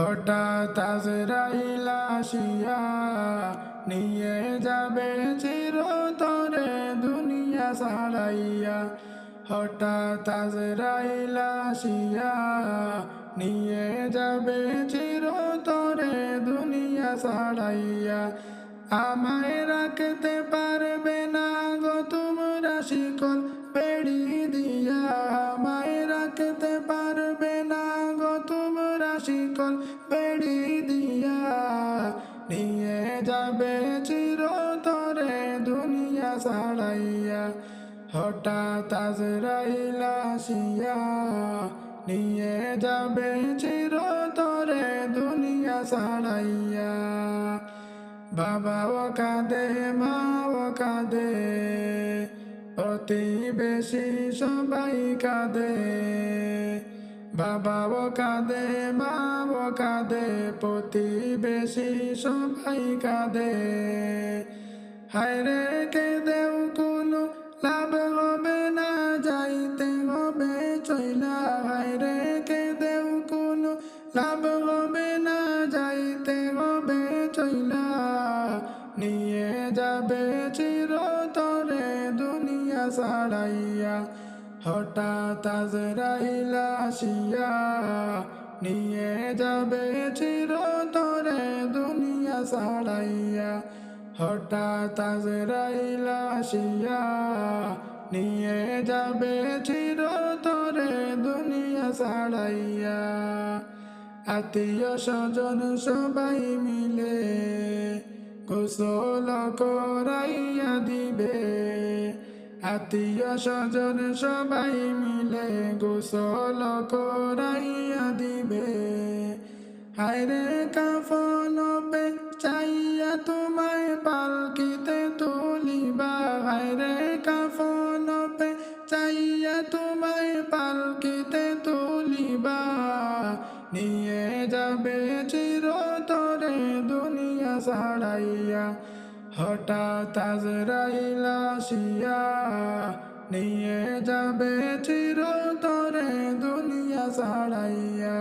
হঠাৎ আজরাইল আসিয়া নিয়ে যাবে চিরতরে দুনিয়া ছাড়াইয়া হঠাৎ আজরাইল আসিয়া নিয়ে যাবে চিরতরে দুনিয়া ছাড়াইয়া আমায় রাখতে পারবে না গো তোমরা শিকল পেড়ি দিয়া। আমায় রাখতে পারবে শিকল পেড়ি দিয়া, নিয়ে যাবে চিরতরে দুনিয়া ছাড়াইয়া। হঠাৎ আজরাইল আসিয়া, নিয়ে যাবে চিরতরে দুনিয়া ছাড়াইয়া। বাবা ও কাঁদে মা ও কাঁদে প্রতিবেশী সবাই কাঁদে। বাবা ও কাঁদে, মা ও কাঁদে, প্রতিবেশী সবাই কাঁদে। হায়রে কে দেও কোনো লাভ হবে না, যাইতে হবে চইলা। হায়রে কে দেও কোনো লাভ হবে না, যাইতে হবে চইলা। নিয়ে যাবে চিরতরে দুনিয়া ছাড়াইয়া হঠাৎ আজরাইল আসিয়া নিয়ে যাবে চিরতরে দুনিয়া ছাড়াইয়া। হঠাৎ আজরাইল আসিয়া নিয়ে যাবে চিরতরে দুনিয়া ছাড়াইয়া। আত্মীয় স্বজন সবাই মিলে গোসল করাইয়া দিবে। আত্মীয় স্বজন সবাই মিলে গোসল করাইয়া দিবে। হায়রে কাফন পে চাইয়া তোমায় পালকিতে তুলিবা। হায়রে কাফন পে চাইয়া তোমায় পালকিতে তুলিবা। নিয়ে যাবে চিরতরে দুনিয়া ছাড়াইয়া। হঠাৎ আজরাইল আসিয়া নিয়ে যাবে চিরতরে দুনিয়া ছাড়াইয়া।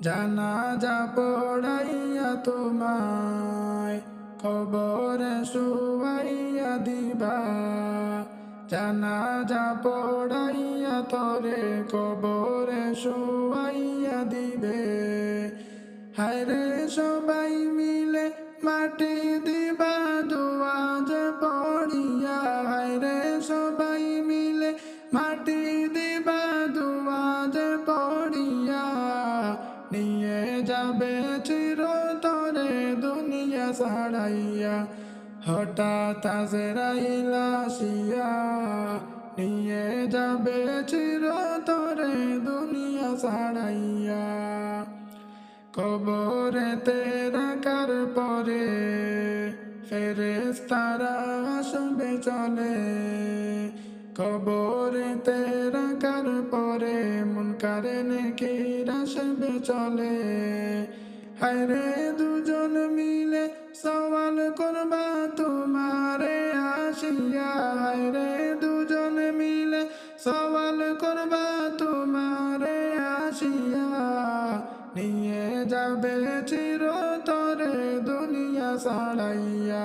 জানা যা পড়াইয়া তোমায়, খবরে শুয়াইয়া দিবা। জানা যা পড়াইয়া তরে কবরে শুয়াইয়া দিবে। হায়রে সবাই মিলে মাটি দিবা যাবে চিরতরে দুনিয়া ছাড়াইয়া। হঠাৎ আজরাইল আসিয়া নিয়ে যাবে চিরতরে দুনিয়া ছাড়াইয়া। কবরেতে রাখার পরে ফেরেস তারা আসবে চলে। কবরেতে রাখার পরে মন কারে আসবে চলে। হায়রে দুজন মিলে সওয়াল করবা তোমারে আসিয়া। হায়রে দুজন মিলে সওয়াল করবা তোমারে আসিয়া। নিয়ে যাবে চির চিরতরে দুনিয়া ছাড়াইয়া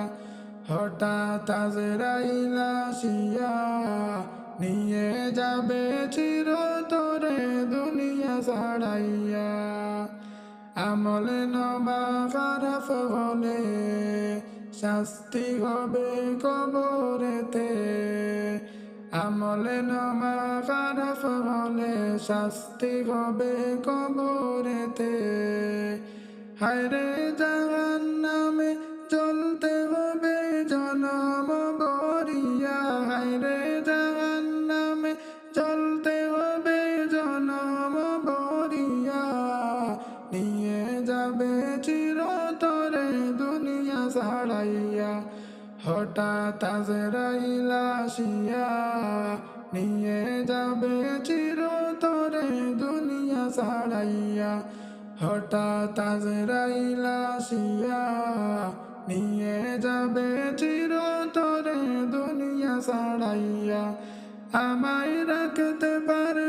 হঠাৎ আজরাইল শিয়া নিয়ে যাবে চিরতরে ছাড়াইয়া আমল নবা খারাপ হলে শাস্তি হবে কবরেতে। আমলে নমা খারাপ হলে শাস্তি হবে কবরেতে। হায়রে জাহান নামে চলতে হঠাৎ আজরাইল আসিয়া নিয়ে যাবে চিরতরে দুনিয়া ছাড়াইয়া হঠাৎ আজরাইল আসিয়া নিয়ে যাবে চিরতরে দুনিয়া ছাড়াইয়া আমায় রাখতে পারবে